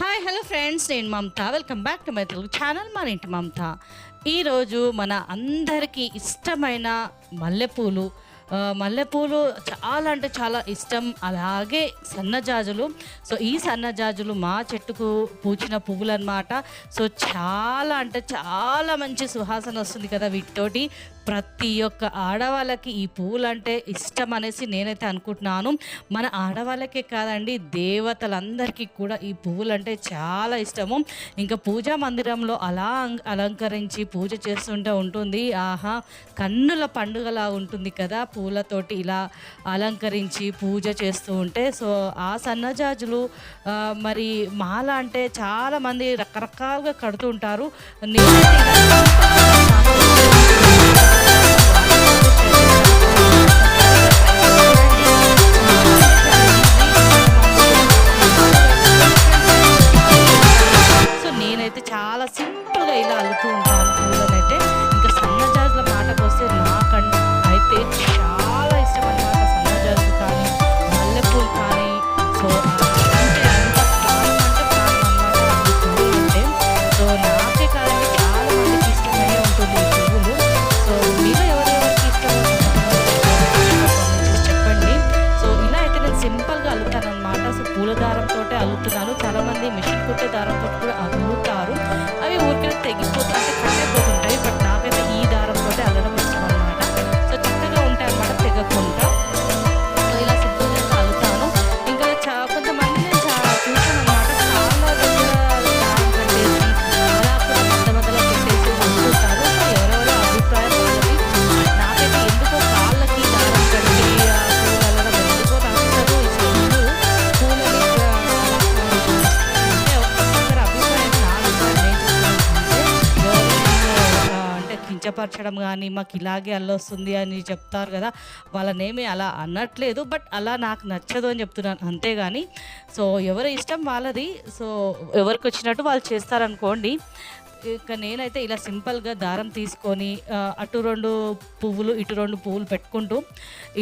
Hi hello friends నేను Mamata. Welcome back to my Telugu channel మన ఇంటి మమత. ఈరోజు మన అందరికీ ఇష్టమైన మల్లెపూలు మల్లెపూలు చాలా అంటే చాలా ఇష్టం. అలాగే సన్నజాజులు. సో ఈ సన్నజాజులు మా చెట్టుకు పూచిన పువ్వులు అనమాట సో చాలా అంటే చాలా మంచి సువాసన వస్తుంది కదా వీటితోటి. ప్రతి ఒక్క ఆడవాళ్ళకి ఈ పువ్వులు అంటే ఇష్టం అనేసి నేనైతే అనుకుంటున్నాను. మన ఆడవాళ్ళకే కాదండి దేవతలందరికీ కూడా ఈ పువ్వులు అంటే చాలా ఇష్టము. ఇంకా పూజా మందిరంలో అలా అలంకరించి పూజ చేస్తుంటే ఉంటుంది. ఆహా కన్నుల పండుగలా ఉంటుంది కదా పూలతోటి ఇలా అలంకరించి పూజ చేస్తూ ఉంటే సో ఆ సన్నజాజులు మరి మాల అంటే చాలామంది రకరకాలుగా కడుతూ ఉంటారు. సో నేనైతే చాలా సింపుల్గా ఇలా అల్లుతూ ఉంటాను పూల దారంతో అల్లుతున్నాను చాలా మిషన్ కుట్టే దారంతో కూడా అల్లుతారు అవి ఊరికే తెగిపోతా కించపరచడం కానీ మాకు ఇలాగే అల్లొస్తుంది అని చెప్తారు కదా వాళ్ళనేమి అలా అనట్లేదు. బట్ అలా నాకు నచ్చదు అని చెప్తున్నాను అంతేగాని. సో ఎవరి ఇష్టం వాళ్ళది. సో ఎవరికి వచ్చినట్టు వాళ్ళు చేస్తారనుకోండి ఇక నేనైతే ఇలా సింపుల్గా దారం తీసుకొని అటు రెండు పువ్వులు ఇటు రెండు పువ్వులు పెట్టుకుంటూ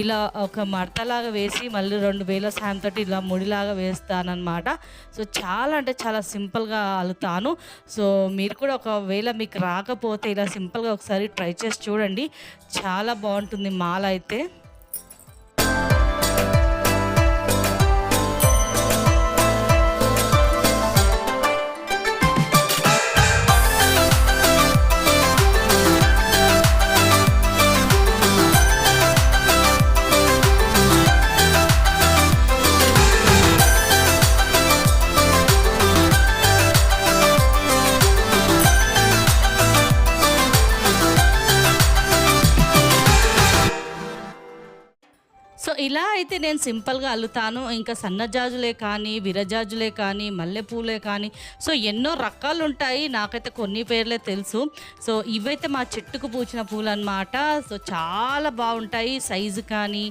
ఇలా ఒక మడతలాగా వేసి మళ్ళీ రెండు వేల సాయంతో ఇలా ముడిలాగా వేస్తానన్నమాట. సో చాలా అంటే చాలా సింపుల్గా అల్లుతాను. సో మీరు కూడా ఒకవేళ మీకు రాకపోతే ఇలా సింపుల్గా ఒకసారి ట్రై చేసి చూడండి. చాలా బాగుంటుంది మాల అయితే ఇలా అయితే నేను సింపుల్గా అల్లుతాను. ఇంకా సన్నజాజులే కానీ విరజాజులే కానీ మల్లెపూలే కానీ సో ఎన్నో రకాలు ఉంటాయి నాకైతే కొన్ని పేర్లే తెలుసు. సో ఇవైతే మా చెట్టుకు పూచిన పూలు అనమాట సో చాలా బాగుంటాయి. సైజు కానీ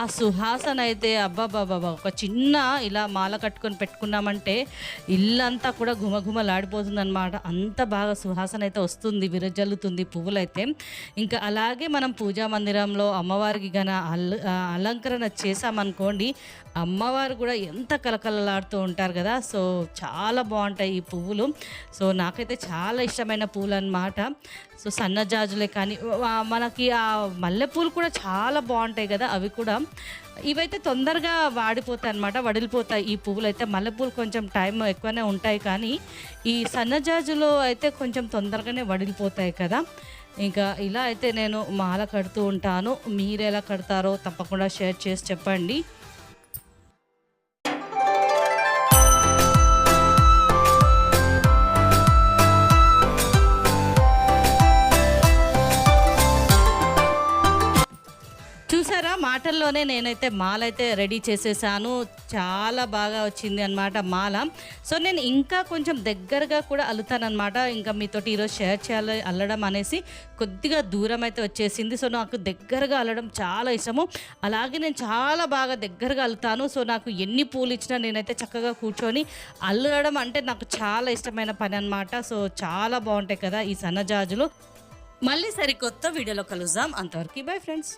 ఆ సుహాసన అయితే అబ్బాబాబా ఒక చిన్న ఇలా మాల కట్టుకొని పెట్టుకున్నామంటే ఇల్లంతా కూడా గుమగుమలాడిపోతుంది అనమాట అంత బాగా సుహాసన అయితే వస్తుంది. విరజల్లుతుంది పువ్వులైతే. ఇంకా అలాగే మనం పూజా మందిరంలో అమ్మవారికి గన అల్ ఆ, చేసామనుకోండి అమ్మవారు కూడా ఎంత కలకలలాడుతూ ఉంటారు కదా. సో చాలా బాగుంటాయి ఈ పువ్వులు. సో నాకైతే చాలా ఇష్టమైన పూలు అనమాట సో సన్నజాజులే కానీ మనకి ఆ మల్లెపూలు కూడా చాలా బాగుంటాయి కదా అవి కూడా. ఇవైతే తొందరగా వాడిపోతాయి అనమాట వడిలిపోతాయి ఈ పువ్వులు అయితే మల్లెపూలు కొంచెం టైం ఎక్కువనే ఉంటాయి కానీ ఈ సన్నజాజులు అయితే కొంచెం తొందరగానే వడిలిపోతాయి కదా. ఇంకా ఇలా అయితే నేను మాల కడుతూ ఉంటాను. మీరు ఎలా కడతారో తప్పకుండా షేర్ చేసి చెప్పండి. మాటల్లోనే నేనైతే మాల అయితే రెడీ చేసేసాను. చాలా బాగా వచ్చింది అనమాట మాల. సో నేను ఇంకా కొంచెం దగ్గరగా కూడా అల్లుతానమాట ఇంకా మీతోటి ఈరోజు షేర్ చేయాలి అల్లడం అనేసి కొద్దిగా దూరం అయితే వచ్చేసింది. సో నాకు దగ్గరగా అల్లడం చాలా ఇష్టము. అలాగే నేను చాలా బాగా దగ్గరగా అల్లుతాను. సో నాకు ఎన్ని పూలు ఇచ్చినా నేనైతే చక్కగా కూర్చొని అల్లడం అంటే నాకు చాలా ఇష్టమైన పని అనమాట సో చాలా బాగుంటాయి కదా ఈ సన్నజాజులు మళ్ళీ సరికొత్త వీడియోలో కలుద్దాం. అంతవరకు బై ఫ్రెండ్స్.